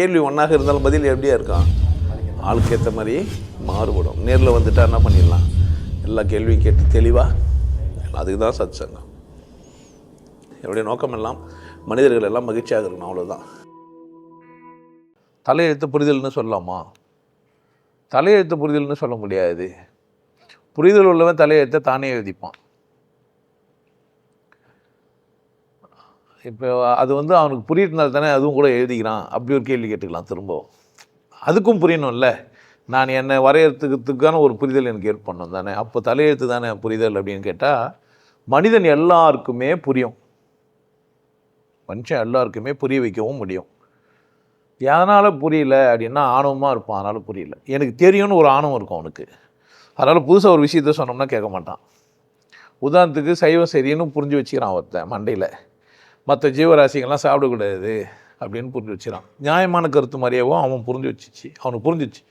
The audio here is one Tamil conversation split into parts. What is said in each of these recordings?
கேள்வி ஒன்றாக இருந்தாலும் பதில் எப்படியா இருக்கான் ஆளுக்கு ஏற்ற மாதிரி மாறுபடும். நேரில் வந்துட்டா என்ன பண்ணிடலாம்? எல்லா கேள்வியும் கேட்டு தெளிவாக அதுக்கு தான் சத் சங்கம் என்னுடைய நோக்கம் எல்லாம் மனிதர்கள் எல்லாம் மகிழ்ச்சியாக இருக்கணும் அவ்வளோதான் தலையெழுத்து புரிதல்னு சொல்லலாமா? தலையெழுத்து புரிதல்னு சொல்ல முடியாது. புரிதல் உள்ளவன் தலையெழுத்தை தானே எழுதிப்பான். இப்போ அது வந்து அவனுக்கு புரியறதுனால தானே அதுவும் கூட எழுதிக்கிறான். அப்படி ஒரு கேள்வி கேட்டுக்கலாம் திரும்பவும். அதுக்கும் புரியணும்ல. நான் என்னை வரையறதுக்கான ஒரு புரிதல் எனக்கு ஏற்படணும் தானே. அப்போ தலையெழுத்து தானே புரிதல் அப்படின்னு கேட்டால் மனிதன் எல்லாருக்குமே புரியும். மனுஷன் எல்லாருக்குமே புரிய வைக்கவும் முடியும். எதனால் புரியல அப்படின்னா ஆணவமாக இருப்பான். அதனால் புரியல. எனக்கு தெரியும்னு ஒரு ஆணவம் இருக்கும் அவனுக்கு. அதனால் புதுசாக ஒரு விஷயத்த சொன்னோம்னா கேட்க மாட்டான். உதாரணத்துக்கு சைவம் சரின்னு புரிஞ்சு வச்சுக்கிறான் ஒருத்தன் மண்டையில். மற்ற ஜீவராசிகள்லாம் சாப்பிடக்கூடாது அப்படின்னு புரிஞ்சு வச்சுறான் நியாயமான கருத்து மாதிரியாவும் அவன் புரிஞ்சு வச்சிச்சு. அவனுக்கு புரிஞ்சிச்சு.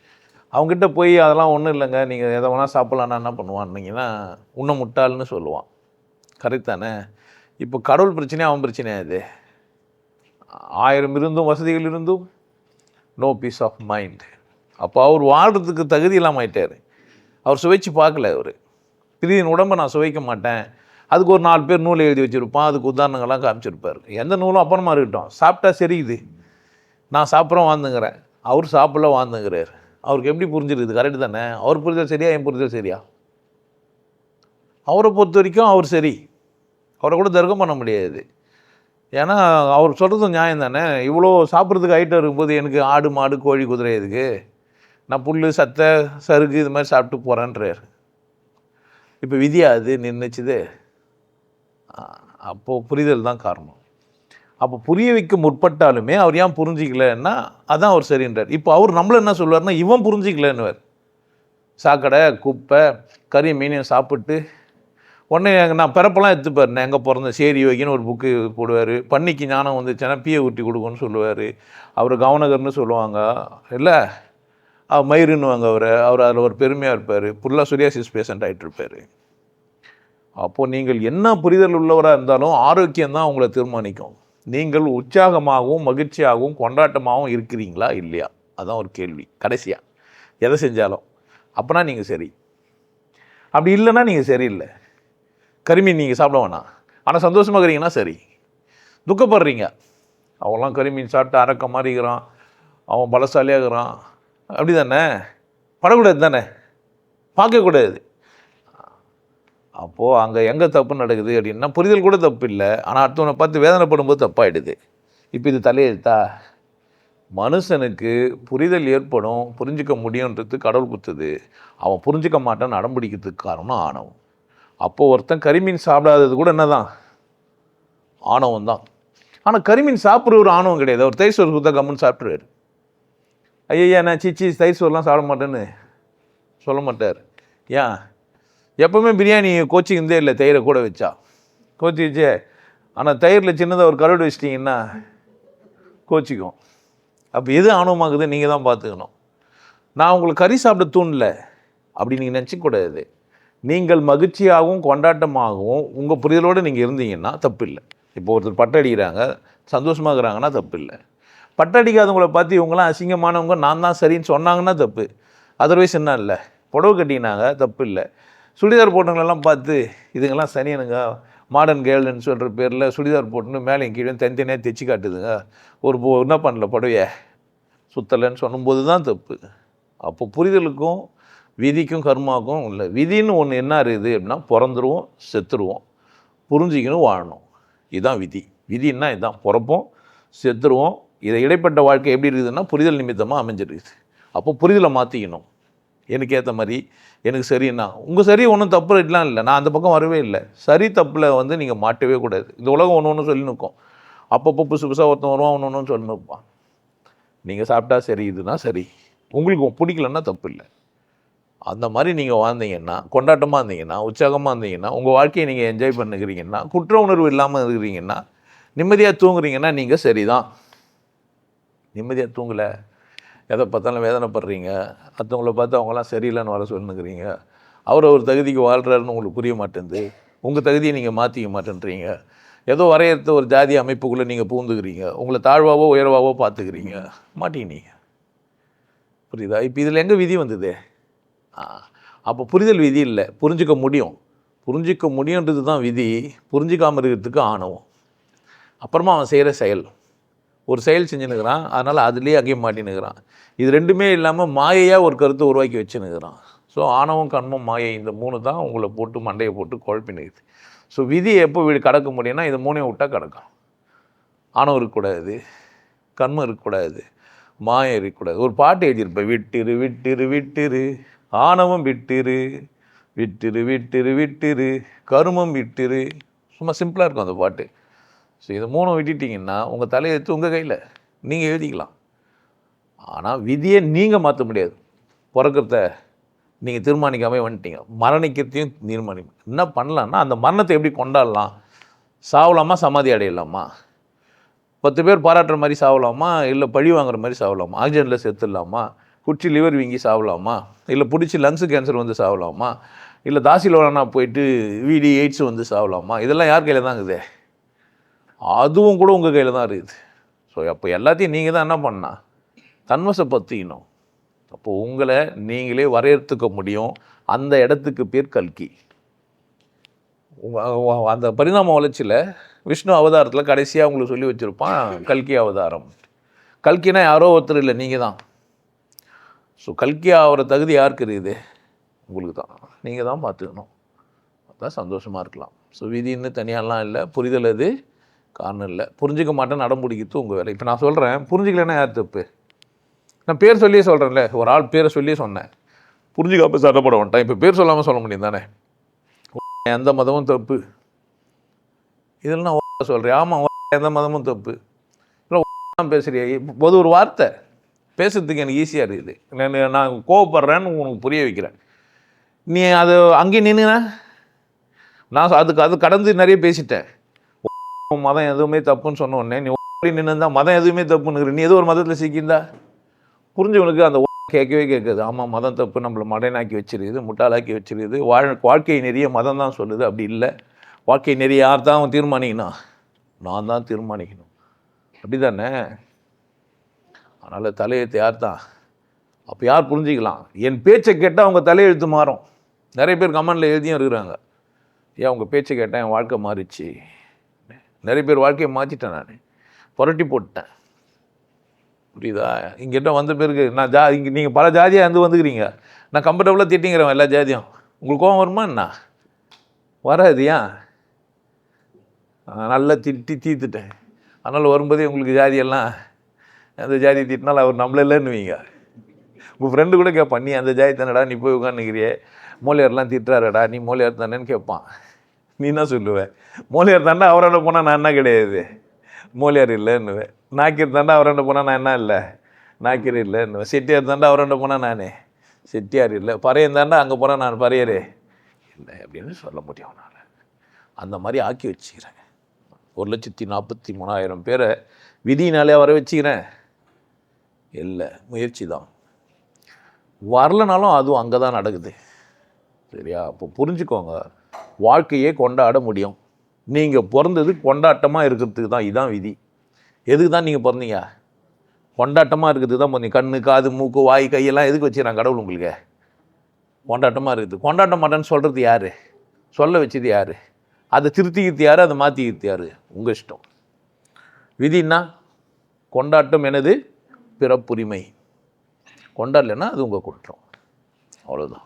அவங்ககிட்ட போய் அதெல்லாம் ஒன்றும் இல்லைங்க. நீங்கள் எதை வேணால் சாப்பிட்லான்னா என்ன பண்ணுவான்னீங்கன்னா உன்னை முட்டாள்னு சொல்லுவான். கரெக்ட் தானே? இப்போ கடவுள் பிரச்சனையே அவன் பிரச்சனையா இது? ஆயிரம் இருந்தும் வசதிகள் இருந்தும் நோ பீஸ் ஆஃப் மைண்ட் அப்போ அவர் வாழ்கிறதுக்கு தகுதி இல்லாமல் ஆயிட்டார். அவர் சுவைச்சு பார்க்கல அவர். பிரியின் உடம்பை நான் சுவைக்க மாட்டேன். அதுக்கு ஒரு நாலு பேர் நூல் எழுதி வச்சுருப்பான். அதுக்கு உதாரணங்கள்லாம் காமிச்சிருப்பார். எந்த நூலும் அப்புறமா இருக்கட்டும் சாப்பிட்டா சரியுது நான் சாப்பிட்றோம் வாழ்ந்துங்கிறேன். அவர் சாப்பிடல வாழ்ந்துங்கிறார். அவருக்கு எப்படி புரிஞ்சிருக்குது? கரெக்டு தானே? அவர் புரிதல் சரியா? என் புரிதல் சரியா? அவரை பொறுத்த வரைக்கும் அவர் சரி. அவரை கூட தர்க்கம் பண்ண முடியாது. ஏன்னா அவர் சொல்கிறதும் நியாயம் தானே? இவ்வளோ சாப்பிட்றதுக்கு ஐட்டம் இருக்கும்போது எனக்கு ஆடு மாடு கோழி குதிரை இதுக்கு நான் புல் சத்தை சருகு இது மாதிரி சாப்பிட்டு போகிறேன்றார் இப்போ விதியா அது நிர்ணயிச்சது. அப்போது புரிதல் தான் காரணம். அப்போ புரிய வைக்க முற்பட்டாலுமே அவர் ஏன் புரிஞ்சிக்கலன்னா அதான் அவர் சரின்றார். இப்போ அவர் நம்மள என்ன சொல்லுவார்னா இவன் புரிஞ்சிக்கலன்னுவார். சாக்கடை குப்பை கறி மீனையும் சாப்பிட்டு உடனே நான் பிறப்பெல்லாம் எடுத்துப்பார் நான் எங்கே பிறந்த சேரி யோகின்னு ஒரு புக்கு போடுவார். பன்னிக்கு ஞானம் வந்துச்சுன்னா பீயை ஊட்டி கொடுக்குன்னு சொல்லுவார். அவர் கவனகர்னு சொல்லுவாங்க. இல்லை அவர் மயிருன்னுவாங்க அவரை. அவர் அதில் ஒரு பெருமையாக இருப்பார். ஃபுல்லாக சுரியாசிஸ் பேஷண்ட் ஆகிட்டு இருப்பார் அப்போது நீங்கள் என்ன புரிதல் உள்ளவராக இருந்தாலும் ஆரோக்கியம் தான் உங்களை தீர்மானிக்கும். நீங்கள் உற்சாகமாகவும் மகிழ்ச்சியாகவும் கொண்டாட்டமாகவும் இருக்கிறீங்களா இல்லையா? அதான் ஒரு கேள்வி. கடைசியாக எதை செஞ்சாலும். அப்போனா நீங்கள் சரி. அப்படி இல்லைன்னா நீங்கள் சரியில்லை. கரிமீன் நீங்கள் சாப்பிட வேணாம். ஆனால் சந்தோஷமாக இருக்கிறீங்கன்னா சரி. துக்கப்படுறீங்க. அவன்லாம் கரிமீன் சாப்பிட்டு அரக்க மாதிரி இருக்கிறான் அவன் பலசாலியாக இருக்கிறான். அப்படி தானே படக்கூடாது தானே? பார்க்கக்கூடாது. அப்போது அங்கே எங்கே தப்பு நடக்குது அப்படின்னா புரிதல் கூட தப்பு இல்லை. ஆனால் அடுத்தவனை பார்த்து வேதனைப்படும்போது தப்பாயிடுது. இப்போ இது தலையெழுத்தா? மனுஷனுக்கு புரிதல் ஏற்படும் புரிஞ்சிக்க முடியுன்றது கடவுள் கொடுத்தது. அவன் புரிஞ்சிக்க மாட்டான்னு அடம்பிடிக்கிறதுக்கு காரணம் ஆணவம். அப்போது ஒருத்தன் கரிமீன் சாப்பிடாதது கூட என்னதான்? ஆணவம் தான். ஆனால் கரிமீன் சாப்பிட்ற ஒரு ஆணவம் கிடையாது. அவர் தயிர் சோறு கொடுத்தா கம்முன்னு சாப்பிட்ருவார் ஐயா நான் சிச்சி தயிர் சோறுலாம் சாப்பிட மாட்டேன்னு சொல்ல மாட்டார். ஏன்? எப்போவுமே பிரியாணி கோச்சிக்கிந்தே இல்லை தயிரை கூட வச்சா. கோச்சி வச்சு ஆனால் தயிரில் சின்னதாக ஒரு கருடு வச்சிட்டிங்கன்னா கோச்சிக்கும். அப்போ எது ஆணவமாகுது நீங்கள் தான் பார்த்துக்கணும் நான் உங்களுக்கு கறி சாப்பிட தூண்டல அப்படி நீங்கள் நினச்சிக்கூடாது நீங்கள் மகிழ்ச்சியாகவும் கொண்டாட்டமாகவும் உங்கள் புரிதலோடு நீங்கள் இருந்தீங்கன்னா தப்பு இல்லை இப்போ ஒருத்தர் பட்டடிக்கிறாங்க சந்தோஷமாக இருக்கிறாங்கன்னா தப்பு இல்லை அடிக்காதவங்கள பார்த்து இவங்களாம் அசிங்கமானவங்க நான் தான் சரின்னு சொன்னாங்கன்னா தப்பு. அதர்வைஸ் என்ன இல்லை? புடவை கட்டினாங்க தப்பு இல்லை சுடிதார் போட்டவங்களெல்லாம் பார்த்து இதுங்கெல்லாம் சனியனுங்க மாடர்ன் கேர்ள்னு சொல்கிற பேரில் சுடிதார் போட்டுன்னு மேலேயும் கீழே தனித்தனியாக தைச்சி காட்டுதுங்க. ஒரு என்ன பண்ணல புடவைய? சுத்தலைன்னு சொல்லும்போது தான் தப்பு. அப்போ புரிதலுக்கும் விதிக்கும் கர்மாவுக்கும் இல்லை. விதின்னு ஒன்று என்ன இருக்குது அப்படின்னா பிறந்துருவோம் செத்துருவோம். புரிஞ்சிக்கணும் வாழணும். இதுதான் விதி. விதின்னா இதுதான் பிறப்போம் செத்துருவோம். இதை இடைப்பட்ட வாழ்க்கை எப்படி இருக்குதுன்னா புரிதல் நிமித்தமாக அமைஞ்சிருக்குது. அப்போ புரிதலை மாற்றிக்கணும் எனக்கு ஏற்ற மாதிரி எனக்கு சரின்னா உங்கள் சரி ஒன்றும் தப்பு இல்லாம் இல்லை. நான் அந்த பக்கம் வரவே இல்லை. சரி தப்பில் வந்து நீங்கள் மாட்டவே கூடாது. இந்த உலகம் ஒன்று ஒன்று சொல்லி நிற்கும் அப்பப்போ புதுசு புதுசாக ஒருத்தன் வருவான் ஒன்று ஒன்று சொல்லி நிற்பான் நீங்கள் சாப்பிட்டா சரி இதுனா சரி. உங்களுக்கு பிடிக்கலன்னா தப்பு இல்லை. அந்த மாதிரி நீங்கள் வாழ்ந்தீங்கன்னா கொண்டாட்டமாக இருந்தீங்கன்னா உற்சாகமாக இருந்தீங்கன்னா உங்கள் வாழ்க்கையை நீங்கள் என்ஜாய் பண்ணுகிறீங்கன்னா குற்ற உணர்வு இல்லாமல் இருக்கிறீங்கன்னா நிம்மதியாக தூங்குறீங்கன்னா நீங்கள் சரிதான். நிம்மதியாக தூங்கலை. எதை பார்த்தாலும் வேதனைப்படுறீங்க. மற்றவங்கள பார்த்து அவங்களாம் சரியில்லைன்னு வர சொல்லுங்கிறீங்க. அவர் ஒரு தகுதிக்கு வாழ்கிறாருன்னு உங்களுக்கு புரிய மாட்டேங்குது உங்கள் தகுதியை நீங்கள் மாற்றிக்க மாட்டேன்றீங்க. ஏதோ வரையறுத்த ஒரு ஜாதி அமைப்புக்குள்ளே நீங்கள் பூந்துக்கிறீங்க உங்களை தாழ்வாவோ உயர்வாவோ பார்த்துக்கிறீங்க. மாட்டீங்க புரியுதா? இப்போ இதில் எங்கே விதி வந்தது? அப்போ புரிதல் விதி இல்லை. புரிஞ்சுக்க முடியும். புரிஞ்சிக்க முடியுன்றது தான் விதி. புரிஞ்சிக்காமல் இருக்கிறதுக்கு ஆணவம். அப்புறமா அவன் செய்கிற செயல். ஒரு செயல் செஞ்சுனுக்கிறான் அதனால் அதுலேயே அங்கேயும் மாட்டினுக்கிறான் இது ரெண்டுமே இல்லாமல் மாயையாக ஒரு கருத்தை உருவாக்கி வச்சுனுக்கிறான் ஸோ ஆணவம் கண்மம் மாயை இந்த மூணு தான் உங்களை போட்டு மண்டையை போட்டு குழப்பினுக்குது ஸோ விதியை எப்போ வீடு கடக்க முடியும்னா இது மூணையும் விட்டால் கிடக்கும். ஆணவம் இருக்கக்கூடாது கண்மம் இருக்கக்கூடாது மாயம் இருக்கக்கூடாது. ஒரு பாட்டு எழுதியிருப்பேன். விட்டிரு விட்டிரு விட்டிரு ஆணவம் விட்டிரு விட்டிரு விட்டிரு விட்டிரு கருமம் விட்டிரு. சும்மா சிம்பிளாக இருக்கும் அந்த பாட்டு. ஸோ இதை மூணும் விட்டுட்டிங்கன்னா உங்கள் தலையெழுத்து உங்கள் கையில் நீங்கள் எழுதிக்கலாம். ஆனால் விதியை நீங்கள் மாற்ற முடியாது. பிறக்கிறத நீங்கள் தீர்மானிக்காமே வந்துட்டீங்க. மரணிக்கிறதையும் தீர்மானி என்ன பண்ணலான்னா அந்த மரணத்தை எப்படி கொண்டாடலாம்? சாவலாமா சமாதி அடையலாமா? பத்து பேர் பாராட்டுற மாதிரி சாவலாமா? இல்லை பழி வாங்குற மாதிரி சாவலாமா? ஆக்சிஜனில் செத்துடலாமா? குச்சி லிவர் வீங்கி சாவலாமா? இல்லை பிடிச்சி லங்ஸு கேன்சர் வந்து சாவலாமா? இல்லை தாசிலோனா போயிட்டு விடி எய்ட்ஸ் வந்து சாவலாமா? இதெல்லாம் யார் கையில் தான் இருக்குது அதுவும் கூட உங்கள் கையில் தான் இருக்குது. ஸோ அப்போ எல்லாத்தையும் நீங்கள் தான் என்ன பண்ணா தன்வசப்படுத்திக்கணும் அப்போ உங்களை நீங்களே வரையறுத்துக்க முடியும். அந்த இடத்துக்கு பேர் கல்கி. அந்த பரிணாம வளர்ச்சியில் விஷ்ணு அவதாரத்தில் கடைசியாக உங்களுக்கு சொல்லி வச்சுருப்பான் கல்கி அவதாரம். கல்கினா யாரோ ஒருத்தர் இல்லை நீங்கள் தான். ஸோ கல்கி ஆகிற தகுதி யாருக்கு இருக்குது? உங்களுக்கு தான். நீங்கள் தான் பார்த்துக்கணும். அதான் சந்தோஷமாக இருக்கலாம். ஸோ விதின்னு தனியாலாம் இல்லை. புரிதல் அது. காரணம் இல்லை. புரிஞ்சிக்க மாட்டேன் நடமுடிக்கிறது உங்கள் வேலை இப்போ நான் சொல்கிறேன் புரிஞ்சிக்கலன்னா யார் தப்பு? நான் பேர் சொல்லியே சொல்கிறேன்ல ஒரு ஆள் பேரை சொல்லியே சொன்னேன். புரிஞ்சுக்காப்ப சட்டப்பட மாட்டேன். இப்போ பேர் சொல்லாமல் சொல்ல முடியும் தானே? எந்த மதமும் தப்பு. இதில் நான் சொல்கிறேன் ஆமாம் எந்த மதமும் தப்பு. இல்லை தான் பொது ஒரு வார்த்தை. பேசுறதுக்கு எனக்கு ஈஸியாக இருக்குது. நான் நான் கோவப்படுறேன்னு உனக்கு புரிய வைக்கிறேன். நீ அது அங்கேயே நின்றுனா நான் அதுக்கு அது கடந்து நிறைய பேசிட்டேன். மதம் எதுவுமே தப்புன்னு சொன்ன உடனே நீ நின்று மதம் எதுவுமே தப்புன்னு நீ ஏதோ ஒரு மதத்தில் சிக்கிந்தா புரிஞ்சவனுக்கு அந்த கேட்கவே கேட்குது. ஆமாம் மதம் தப்பு நம்மளை மடையனாக்கி வச்சிருக்குது முட்டாளாக்கி வச்சிருக்குது. வாழ் வாழ்க்கை நெறிய மதம் தான் சொல்லுது அப்படி இல்லை. வாழ்க்கை நிறைய யார் தான் அவன் தீர்மானிக்கணும் நான் தான் தீர்மானிக்கணும். அப்படி தானே அதனால் தலையெழுத்து யார் தான்? அப்போ யார் புரிஞ்சிக்கலாம்? என் பேச்சை கேட்டால் அவங்க தலையெழுத்து மாறும். நிறைய பேர் கமெண்டில் எழுதியும் இருக்கிறாங்க. ஏன் அவங்க பேச்சை கேட்டால் என் வாழ்க்கை மாறிச்சு நிறைய பேர் வாழ்க்கையை மாற்றிட்டேன் நான். புரட்டி போட்டேன் புரியுதா? இங்கிட்ட வந்த பிறகு நான் ஜா இங்கே நீங்கள் பல ஜாதியாக இருந்து வந்துக்கிறீங்க. நான் கம்ஃபர்டபுளாக திட்டிங்கிறேன் எல்லா ஜாதியும். உங்களுக்கு கோவம் வருமா என்ன? வராது ஏன்? நல்லா திட்டி தீர்த்துட்டேன். அதனால் வரும்போதே உங்களுக்கு ஜாதியெல்லாம் அந்த ஜாதி திட்டினாலும் அவர் நம்மள இல்லைன்னுவீங்க. உங்கள் ஃப்ரெண்டு கூட கேட்பான் நீ அந்த ஜாதி தானடா நீ போய் உட்காந்துக்கிறியே மோலியார்லாம் திட்டுறாருடா நீ மோலியார் தானேன்னு கேட்பான். நீ என்ன சொல்லுவேன் மோலியார் தாண்டா அவரோட போனால் நான் என்ன கிடையாது. மோலியார் இல்லைன்னுவேன் நாக்கியர் தாண்டா அவரோட போனால் நான் என்ன இல்லை. நாக்கியர் இல்லைன்னுவேன் செட்டியார் தாண்டா அவரோட போனால் நானே. செட்டியார் இல்லை. பறையன் தாண்டா அங்கே போனால் நான் பறையரே இல்லை அப்படின்னு சொல்ல முடியும் அவனால் அந்த மாதிரி ஆக்கி வச்சுக்கிறேன். ஒரு லட்சத்தி நாற்பத்தி மூணாயிரம் பேரை விதியினாலே வர வச்சுக்கிறேன். இல்லை முயற்சி தான். வரலனாலும் அதுவும் அங்கே தான் நடக்குது. சரியா? அப்போ புரிஞ்சுக்கோங்க. வாழ்க்கையே கொண்டாட முடியும். நீங்கள் பிறந்தது கொண்டாட்டமாக இருக்கிறதுக்கு தான் இதுதான் விதி. எதுக்கு தான் நீங்கள் பிறந்தீங்க? கொண்டாட்டமாக இருக்கிறதுக்கு தான் பிறந்தீங்க. கண்ணு காது மூக்கு வாய் கையெல்லாம் எதுக்கு வச்சுக்கிறான் கடவுள் உங்களுக்கு? கொண்டாட்டமாக இருக்குது. கொண்டாட்ட மாட்டேன்னு சொல்கிறது யார்? சொல்ல வச்சது யார்? அதை திருத்திக்கிறது யார்? அதை மாற்றிக்கிறது யார்? உங்கள் இஷ்டம். விதின்னா கொண்டாட்டம் எனது பிறப்புரிமை. கொண்டாடலைன்னா அது உங்கள் குற்றம். அவ்வளோதான்